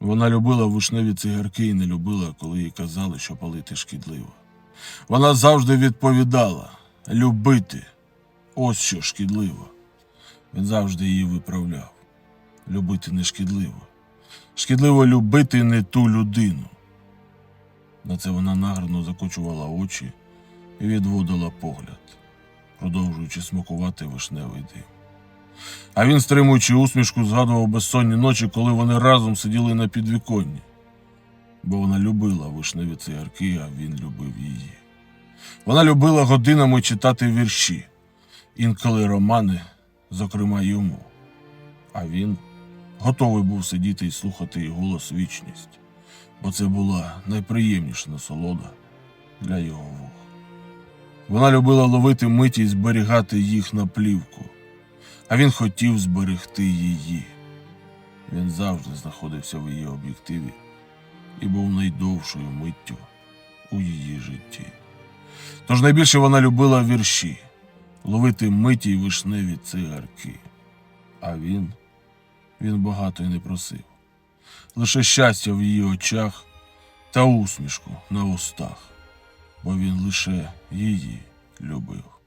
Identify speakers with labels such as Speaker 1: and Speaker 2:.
Speaker 1: Вона любила вишневі цигарки і не любила, коли їй казали, що палити шкідливо. Вона завжди відповідала любити ось що шкідливо. Він завжди її виправляв. Любити не шкідливо. Шкідливо любити не ту людину. На це вона награно закочувала очі і відводила погляд, продовжуючи смакувати вишневий дим. А він, стримуючи усмішку, згадував безсонні ночі, коли вони разом сиділи на підвіконні. Бо вона любила вишневі цигарки, а він любив її. Вона любила годинами читати вірші, інколи романи, зокрема йому. А він готовий був сидіти і слухати її голос вічність, бо це була найприємніша насолода для його вух. Вона любила ловити миті і зберігати їх на плівку, а він хотів зберегти її. Він завжди знаходився в її об'єктиві і був найдовшою миттю у її житті. Тож найбільше вона любила вірші, ловити миті й вишневі цигарки. А він, він багато й не просив. Лише щастя в її очах та усмішку на устах, бо він лише її любив.